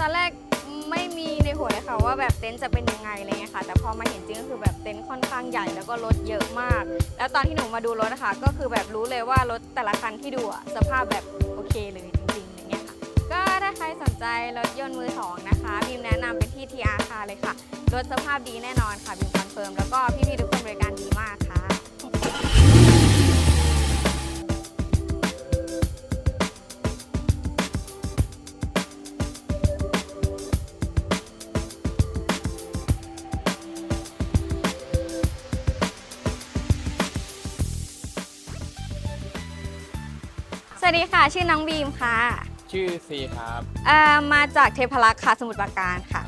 ตอนแรกไม่มีในหัวเลยค่ะว่าแบบเต็นท์จะเป็นยังไงอะไรเงี้ยค่ะ แต่พอมาเห็นจริงก็คือแบบเต็นท์ค่อนข้างใหญ่แล้วก็รถเยอะมาก แล้วตอนที่หนูมาดูรถอะคะก็คือแบบรู้เลยว่ารถแต่ละคันที่ดูอะสภาพแบบโอเคเลยจริงๆอย่างเงี้ยค่ะ ก็ถ้าใครสนใจรถยนต์มือสองนะคะบีมแนะนำเป็นที่ TR ค่ะเลยค่ะรถสภาพดีแน่นอนค่ะบีมคอนเฟิร์มแล้วก็พี่ๆทุก สวัสดีค่ะ ชื่อน้องบีมค่ะชื่อซีครับเอ่อมาจากเทพรักษ์ค่ะสมุทรปราการค่ะ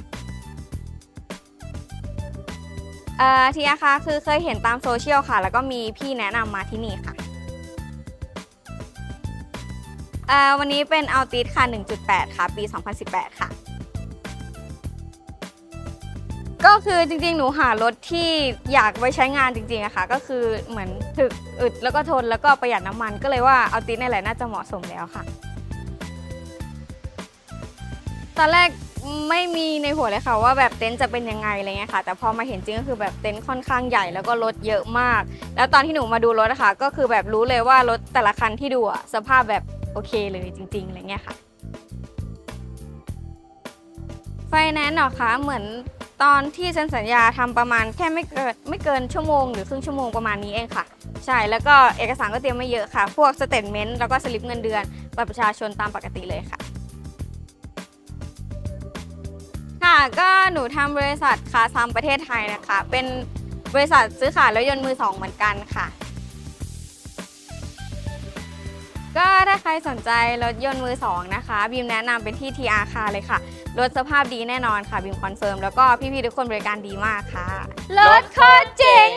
เอ่อทีอาคะคือเคยเห็นตามโซเชียลค่ะ แล้วก็มีพี่แนะนำมาที่นี่ค่ะเอ่อวันนี้เป็นอัลติสค่ะ 1.8 ค่ะ ปี 2018 ค่ะ ก็คือจริงๆ หนูหารถที่อยากไว้ใช้งานจริงๆอะค่ะ ก็คือเหมือนถึกอึดแล้วก็ทนแล้วก็ประหยัดน้ำมันก็เลยว่าเอัลติสนี่แหละน่าจะเหมาะสมแล้วค่ะ ตอนแรกไม่มีในหัวเลยค่ะว่าแบบเต็นท์จะเป็นยังไงอะไรเงี้ยค่ะ แต่พอมาเห็นจริงก็คือแบบเต็นท์ค่อนข้างใหญ่แล้วก็รถเยอะมาก แล้วตอนที่หนูมาดูรถอะคะก็คือแบบรู้เลยว่ารถแต่ละคันที่ดูอะสภาพแบบโอเคเลยจริงๆอะไรเงี้ยค่ะไฟแนนซ์เหรอคะเหมือน ตอนที่เซ็นสัญญาทำประมาณแค่ไม่เกินไม่เกินชั่วโมงหรือครึ่งชั่วโมงประมาณนี้เองค่ะ ใช่แล้วก็เอกสารก็เตรียมไม่เยอะค่ะ พวกสเตทเมนต์แล้วก็สลิปเงินเดือนบัตรประชาชนตามปกติเลยค่ะ ค่ะก็หนูทำบริษัทคาซัมประเทศไทยนะคะ เป็นบริษัทซื้อขายรถยนต์มือสองเหมือนกันค่ะ ก็ถ้าใครสนใจรถยนต์มือสองนะคะ บีมแนะนำเป็นที่ TR คาเลยค่ะ รถสภาพดีแน่นอนค่ะ บีมคอนเฟิร์ม แล้วก็พี่ๆทุกคนบริการดีมากค่ะ รถโคตรเจ๋ง